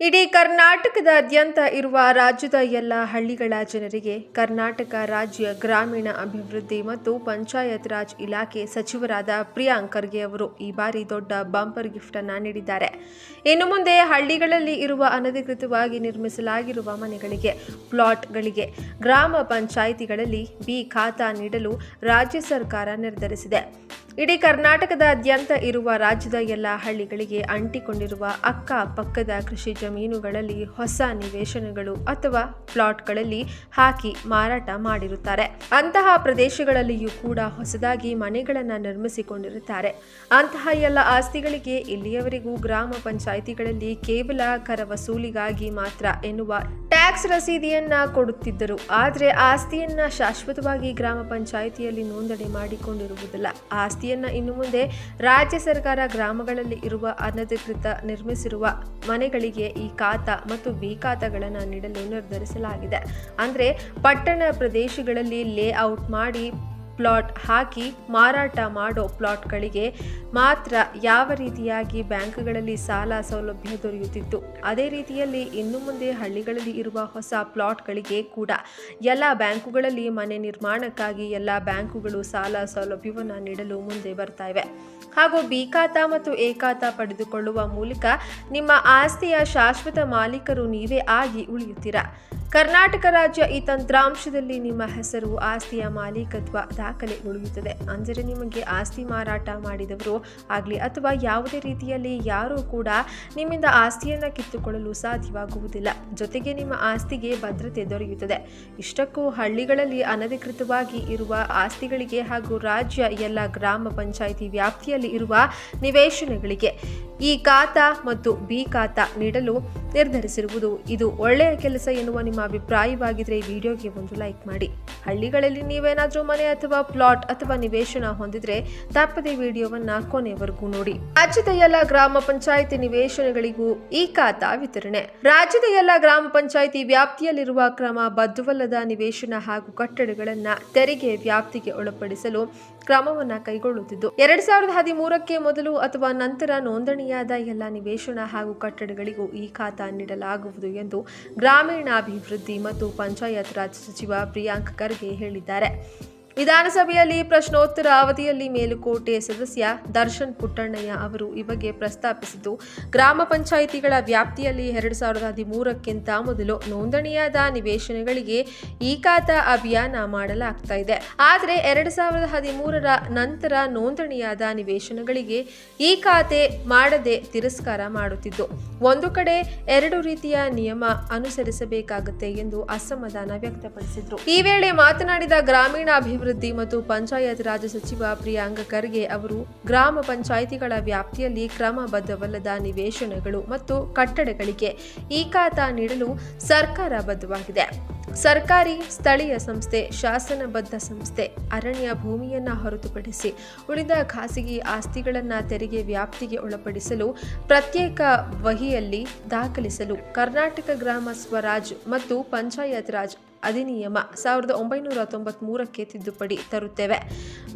ಇಡೀ ಕರ್ನಾಟಕದಾದ್ಯಂತ ಇರುವ ರಾಜ್ಯದ ಎಲ್ಲ ಹಳ್ಳಿಗಳ ಜನರಿಗೆ ಕರ್ನಾಟಕ ರಾಜ್ಯ ಗ್ರಾಮೀಣ ಅಭಿವೃದ್ಧಿ ಮತ್ತು ಪಂಚಾಯತ್ ರಾಜ್ ಇಲಾಖೆ ಸಚಿವರಾದ ಪ್ರಿಯಾಂಕ್ ಖರ್ಗೆ ಅವರು ಈ ಬಾರಿ ದೊಡ್ಡ ಬಂಪರ್ ಗಿಫ್ಟ್ ಅನ್ನ ನೀಡಿದ್ದಾರೆ. ಇನ್ನು ಮುಂದೆ ಹಳ್ಳಿಗಳಲ್ಲಿ ಇರುವ ಅನಧಿಕೃತವಾಗಿ ನಿರ್ಮಿಸಲಾಗಿರುವ ಮನೆಗಳಿಗೆ, ಪ್ಲಾಟ್ಗಳಿಗೆ, ಗ್ರಾಮ ಪಂಚಾಯಿತಿಗಳಲ್ಲಿ ಬಿ ಖಾತಾ ನೀಡಲು ರಾಜ್ಯ ಸರ್ಕಾರ ನಿರ್ಧರಿಸಿದೆ. ಇಡೀ ಕರ್ನಾಟಕದಾದ್ಯಂತ ಇರುವ ರಾಜ್ಯದ ಎಲ್ಲ ಹಳ್ಳಿಗಳಿಗೆ ಅಂಟಿಕೊಂಡಿರುವ ಅಕ್ಕಪಕ್ಕದ ಕೃಷಿ ಜಮೀನುಗಳಲ್ಲಿ ಹೊಸ ನಿವೇಶನಗಳು ಅಥವಾ ಪ್ಲಾಟ್ಗಳಲ್ಲಿ ಹಾಕಿ ಮಾರಾಟ ಮಾಡಿರುತ್ತಾರೆ. ಅಂತಹ ಪ್ರದೇಶಗಳಲ್ಲಿಯೂ ಕೂಡ ಹೊಸದಾಗಿ ಮನೆಗಳನ್ನು ನಿರ್ಮಿಸಿಕೊಂಡಿರುತ್ತಾರೆ. ಅಂತಹ ಎಲ್ಲ ಆಸ್ತಿಗಳಿಗೆ ಇಲ್ಲಿಯವರೆಗೂ ಗ್ರಾಮ ಪಂಚಾಯಿತಿಗಳಲ್ಲಿ ಕೇವಲ ಕರ ವಸೂಲಿಗಾಗಿ ಮಾತ್ರ ಎನ್ನುವ ಟ್ಯಾಕ್ಸ್ ರಸೀದಿಯನ್ನ ಕೊಡುತ್ತಿದ್ದರು. ಆದರೆ ಆಸ್ತಿಯನ್ನ ಶಾಶ್ವತವಾಗಿ ಗ್ರಾಮ ಪಂಚಾಯಿತಿಯಲ್ಲಿ ನೋಂದಣಿ ಮಾಡಿಕೊಂಡಿರುವುದಿಲ್ಲ. ಆಸ್ತಿಯನ್ನ ಇನ್ನು ಮುಂದೆ ರಾಜ್ಯ ಸರ್ಕಾರ ಗ್ರಾಮಗಳಲ್ಲಿ ಇರುವ ಅನಧಿಕೃತ ನಿರ್ಮಿಸಿರುವ ಮನೆಗಳಿಗೆ ಈ ಖಾತ ಮತ್ತು ಬಿ ಖಾತಾಗಳನ್ನು ನೀಡಲು ನಿರ್ಧರಿಸಲಾಗಿದೆ. ಅಂದರೆ ಪಟ್ಟಣ ಪ್ರದೇಶಗಳಲ್ಲಿ ಲೇಔಟ್ ಮಾಡಿ ಪ್ಲಾಟ್ ಹಾಕಿ ಮಾರಾಟ ಮಾಡೋ ಪ್ಲಾಟ್ಗಳಿಗೆ ಮಾತ್ರ ಯಾವ ರೀತಿಯಾಗಿ ಬ್ಯಾಂಕ್ಗಳಲ್ಲಿ ಸಾಲ ಸೌಲಭ್ಯ ದೊರೆಯುತ್ತಿತ್ತು? ಅದೇ ರೀತಿಯಲ್ಲಿ ಇನ್ನು ಮುಂದೆ ಹಳ್ಳಿಗಳಲ್ಲಿ ಇರುವ ಹೊಸ ಪ್ಲಾಟ್ಗಳಿಗೆ ಕೂಡ ಎಲ್ಲ ಬ್ಯಾಂಕುಗಳಲ್ಲಿ ಮನೆ ನಿರ್ಮಾಣಕ್ಕಾಗಿ ಎಲ್ಲ ಬ್ಯಾಂಕುಗಳು ಸಾಲ ಸೌಲಭ್ಯವನ್ನು ನೀಡಲು ಮುಂದೆ ಬರ್ತಾ ಇವೆ. ಹಾಗೂ ಬಿ ಖಾತಾ ಮತ್ತು ಎ ಖಾತಾ ಪಡೆದುಕೊಳ್ಳುವ ಮೂಲಕ ನಿಮ್ಮ ಆಸ್ತಿಯ ಶಾಶ್ವತ ಮಾಲೀಕರು ನೀವೇ ಆಗಿ ಉಳಿಯುತ್ತೀರಾ? ಕರ್ನಾಟಕ ರಾಜ್ಯ ಈ ತಂತ್ರಾಂಶದಲ್ಲಿ ನಿಮ್ಮ ಹೆಸರು, ಆಸ್ತಿಯ ಮಾಲೀಕತ್ವ ದಾಖಲೆ ಉಳಿಯುತ್ತದೆ. ಅಂದರೆ ನಿಮಗೆ ಆಸ್ತಿ ಮಾರಾಟ ಮಾಡಿದವರು ಆಗಲಿ ಅಥವಾ ಯಾವುದೇ ರೀತಿಯಲ್ಲಿ ಯಾರೂ ಕೂಡ ನಿಮ್ಮಿಂದ ಆಸ್ತಿಯನ್ನು ಕಿತ್ತುಕೊಳ್ಳಲು ಸಾಧ್ಯವಾಗುವುದಿಲ್ಲ. ಜೊತೆಗೆ ನಿಮ್ಮ ಆಸ್ತಿಗೆ ಭದ್ರತೆ ದೊರೆಯುತ್ತದೆ. ಇಷ್ಟಕ್ಕೂ ಹಳ್ಳಿಗಳಲ್ಲಿ ಅನಧಿಕೃತವಾಗಿ ಇರುವ ಆಸ್ತಿಗಳಿಗೆ ಹಾಗೂ ರಾಜ್ಯ ಎಲ್ಲ ಗ್ರಾಮ ಪಂಚಾಯಿತಿ ವ್ಯಾಪ್ತಿಯಲ್ಲಿ ಇರುವ ನಿವೇಶನಗಳಿಗೆ ಈ ಖಾತಾ ಮತ್ತು ಬಿ ಖಾತಾ ನೀಡಲು ನಿರ್ಧರಿಸಿರುವುದು. ಇದು ಒಳ್ಳೆಯ ಕೆಲಸ ಎನ್ನುವ ನಿಮ್ಮ ಅಭಿಪ್ರಾಯವಾಗಿದ್ದರೆ ಈ ವಿಡಿಯೋಗೆ ಒಂದು ಲೈಕ್ ಮಾಡಿ. ಹಳ್ಳಿಗಳಲ್ಲಿ ನೀವೇನಾದರೂ ಮನೆ ಅಥವಾ ಪ್ಲಾಟ್ ಅಥವಾ ನಿವೇಶನ ಹೊಂದಿದ್ರೆ ತಪ್ಪದೆ ವಿಡಿಯೋವನ್ನ ಕೊನೆವರೆಗೂ ನೋಡಿ. ರಾಜ್ಯದ ಎಲ್ಲ ಗ್ರಾಮ ಪಂಚಾಯಿತಿ ನಿವೇಶನಗಳಿಗೂ ಈ ಖಾತಾ ವಿತರಣೆ. ರಾಜ್ಯದ ಎಲ್ಲ ಗ್ರಾಮ ಪಂಚಾಯಿತಿ ವ್ಯಾಪ್ತಿಯಲ್ಲಿರುವ ಕ್ರಮ ಬದ್ಧವಲ್ಲದ ನಿವೇಶನ ಹಾಗೂ ಕಟ್ಟಡಗಳನ್ನ ತೆರಿಗೆ ವ್ಯಾಪ್ತಿಗೆ ಒಳಪಡಿಸಲು ಕ್ರಮವನ್ನ ಕೈಗೊಳ್ಳುತ್ತಿದ್ದು. ಎರಡ್ ಸಾವಿರದ ಹದಿಮೂರಕ್ಕೆ ಮೊದಲು ಅಥವಾ ನಂತರ ನೋಂದಣಿಯಾದ ಎಲ್ಲ ನಿವೇಶನ ಹಾಗೂ ಕಟ್ಟಡಗಳಿಗೂ ಈ ಖಾತಾ ನೀಡಲಾಗುವುದು ಎಂದು ಗ್ರಾಮೀಣಾಭಿವೃದ್ಧಿ ಮತ್ತು ಪಂಚಾಯತ್ ರಾಜ್ ಸಚಿವ ಪ್ರಿಯಾಂಕ್ ಖರ್ಗೆ ಹೇಳಿದ್ದಾರೆ. ವಿಧಾನಸಭೆಯಲ್ಲಿ ಪ್ರಶ್ನೋತ್ತರ ಅವಧಿಯಲ್ಲಿ ಮೇಲುಕೋಟೆ ಸದಸ್ಯ ದರ್ಶನ್ ಪುಟ್ಟಣ್ಣಯ್ಯ ಅವರು ಈ ಬಗ್ಗೆ ಪ್ರಸ್ತಾಪಿಸಿದ್ದು, ಗ್ರಾಮ ಪಂಚಾಯಿತಿಗಳ ವ್ಯಾಪ್ತಿಯಲ್ಲಿ ಎರಡು ಸಾವಿರದ ಹದಿಮೂರಕ್ಕಿಂತ ಮೊದಲು ನೋಂದಣಿಯಾದ ನಿವೇಶನಗಳಿಗೆ ಈ ಖಾತ ಅಭಿಯಾನ ಮಾಡಲಾಗ್ತಾ ಇದೆ. ಆದರೆ ಎರಡು ಸಾವಿರದ ಹದಿಮೂರರ ನಂತರ ನೋಂದಣಿಯಾದ ನಿವೇಶನಗಳಿಗೆ ಈ ಖಾತೆ ಮಾಡದೆ ತಿರಸ್ಕಾರ ಮಾಡುತ್ತಿದ್ದು, ಒಂದು ಕಡೆ ಎರಡು ರೀತಿಯ ನಿಯಮ ಅನುಸರಿಸಬೇಕಾಗುತ್ತೆ ಎಂದು ಅಸಮಾಧಾನ ವ್ಯಕ್ತಪಡಿಸಿದ್ರು. ಈ ವೇಳೆ ಮಾತನಾಡಿದ ಗ್ರಾಮೀಣಾಭಿವೃದ್ಧಿ ಮತ್ತು ಪಂಚಾಯತ್ ರಾಜ್ ಸಚಿವ ಪ್ರಿಯಾಂಕ ಖರ್ಗೆ ಅವರು ಗ್ರಾಮ ಪಂಚಾಯಿತಿಗಳ ವ್ಯಾಪ್ತಿಯಲ್ಲಿ ಕ್ರಮಬದ್ಧವಲ್ಲದ ನಿವೇಶನಗಳು ಮತ್ತು ಕಟ್ಟಡಗಳಿಗೆ ಈ ಖಾತಾ ನೀಡಲು ಸರ್ಕಾರ ಬದ್ಧವಾಗಿದೆ. ಸರ್ಕಾರಿ ಸ್ಥಳೀಯ ಸಂಸ್ಥೆ, ಶಾಸನಬದ್ಧ ಸಂಸ್ಥೆ ಅರಣ್ಯ ಭೂಮಿಯನ್ನ ಹೊರತುಪಡಿಸಿ ಉಳಿದ ಖಾಸಗಿ ಆಸ್ತಿಗಳನ್ನು ತೆರಿಗೆ ವ್ಯಾಪ್ತಿಗೆ ಒಳಪಡಿಸಲು ಪ್ರತ್ಯೇಕ ವಹಿಯಲ್ಲಿ ದಾಖಲಿಸಲು ಕರ್ನಾಟಕ ಗ್ರಾಮ ಸ್ವರಾಜ್ ಮತ್ತು ಪಂಚಾಯತ್ ರಾಜ್ ಅಧಿನಿಯಮ ಸಾವಿರದ ಒಂಬೈನೂರ ತೊಂಬತ್ಮೂರಕ್ಕೆ ತಿದ್ದುಪಡಿ ತರುತ್ತೇವೆ.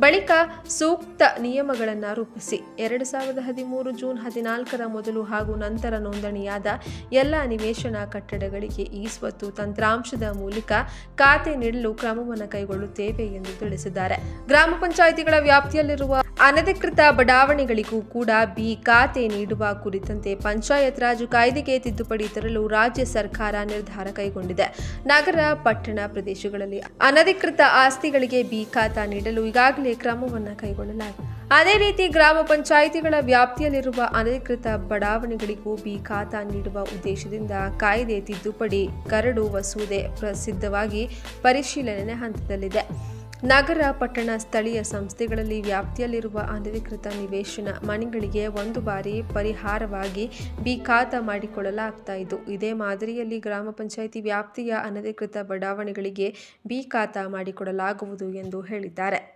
ಬಳಿಕ ಸೂಕ್ತ ನಿಯಮಗಳನ್ನು ರೂಪಿಸಿ. ಎರಡು ಸಾವಿರದ ಹದಿಮೂರು ಜೂನ್ ಹದಿನಾಲ್ಕರ ಮೊದಲು ಹಾಗೂ ನಂತರ ನೋಂದಣಿಯಾದ ಎಲ್ಲ ನಿವೇಶನ ಕಟ್ಟಡಗಳಿಗೆ ಈ ಸ್ವತ್ತು ತಂತ್ರಾಂಶದ ಮೂಲಕ ಖಾತೆ ನೀಡಲು ಕ್ರಮವನ್ನು ಕೈಗೊಳ್ಳುತ್ತೇವೆ ಎಂದು ತಿಳಿಸಿದ್ದಾರೆ. ಗ್ರಾಮ ಪಂಚಾಯಿತಿಗಳ ವ್ಯಾಪ್ತಿಯಲ್ಲಿರುವ ಅನಧಿಕೃತ ಬಡಾವಣೆಗಳಿಗೂ ಕೂಡ ಬಿ ಖಾತೆ ನೀಡುವ ಕುರಿತಂತೆ ಪಂಚಾಯತ್ ರಾಜು ಕಾಯ್ದೆಗೆ ತಿದ್ದುಪಡಿ ತರಲು ರಾಜ್ಯ ಸರ್ಕಾರ ನಿರ್ಧಾರ ಕೈಗೊಂಡಿದೆ. ನಗರ ಪಟ್ಟಣ ಪ್ರದೇಶಗಳಲ್ಲಿ ಅನಧಿಕೃತ ಆಸ್ತಿಗಳಿಗೆ ಬಿ ಖಾತಾ ನೀಡಲು ಈಗಾಗಲೇ ಕ್ರಮವನ್ನು ಕೈಗೊಳ್ಳಲಾಗಿದೆ. ಅದೇ ರೀತಿ ಗ್ರಾಮ ಪಂಚಾಯಿತಿಗಳ ವ್ಯಾಪ್ತಿಯಲ್ಲಿರುವ ಅನಧಿಕೃತ ಬಡಾವಣೆಗಳಿಗೂ ಬಿ ಖಾತಾ ನೀಡುವ ಉದ್ದೇಶದಿಂದ ಕಾಯ್ದೆ ತಿದ್ದುಪಡಿ ಕರಡು ಮಸೂದೆ ಪ್ರಸಿದ್ಧವಾಗಿ ಪರಿಶೀಲನೆ ಹಂತದಲ್ಲಿದೆ. ನಗರ ಪಟ್ಟಣ ಸ್ಥಳೀಯ ಸಂಸ್ಥೆಗಳಲ್ಲಿ ವ್ಯಾಪ್ತಿಯಲ್ಲಿರುವ ಅನಧಿಕೃತ ನಿವೇಶನ ಮನೆಗಳಿಗೆ ಒಂದು ಬಾರಿ ಪರಿಹಾರವಾಗಿ ಬಿ ಖಾತಾ ಮಾಡಿಕೊಳ್ಳಲಾಗ್ತಾ ಇದ್ದು, ಇದೇ ಮಾದರಿಯಲ್ಲಿ ಗ್ರಾಮ ಪಂಚಾಯಿತಿ ವ್ಯಾಪ್ತಿಯ ಅನಧಿಕೃತ ಬಡಾವಣೆಗಳಿಗೆ ಬಿ ಮಾಡಿಕೊಡಲಾಗುವುದು ಎಂದು ಹೇಳಿದ್ದಾರೆ.